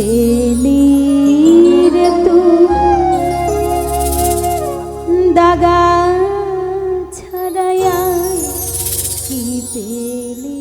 কি পেলি রে তুই দাগা ছাড়াইয়া কি পেলি?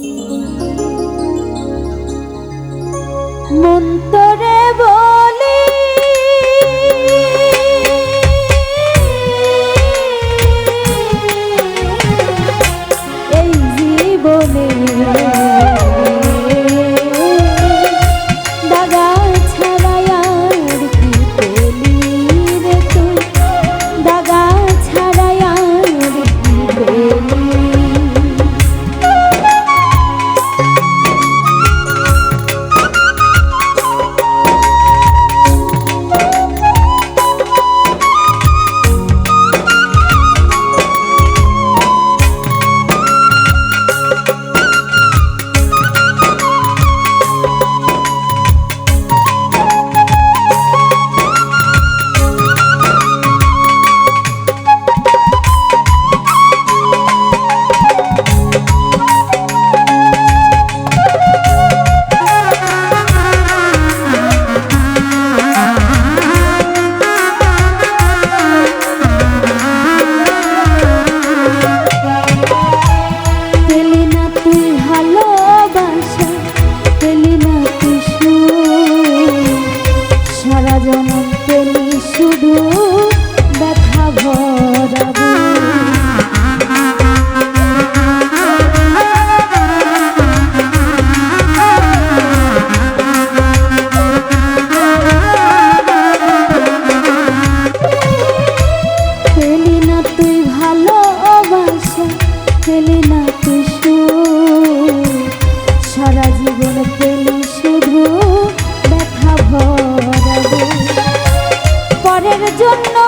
জন্য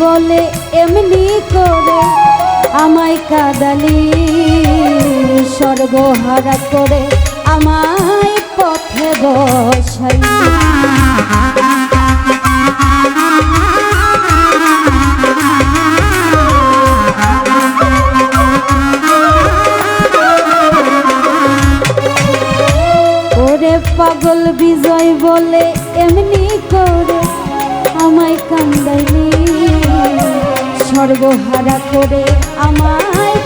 বলে এমনি করে আমায় কাদালি, সর্বহারা করে আমায় পথে বসাই পাগল বিজয় বলে এমনি করে আমায় কান্দাইলি সর্বহারা করে আমায়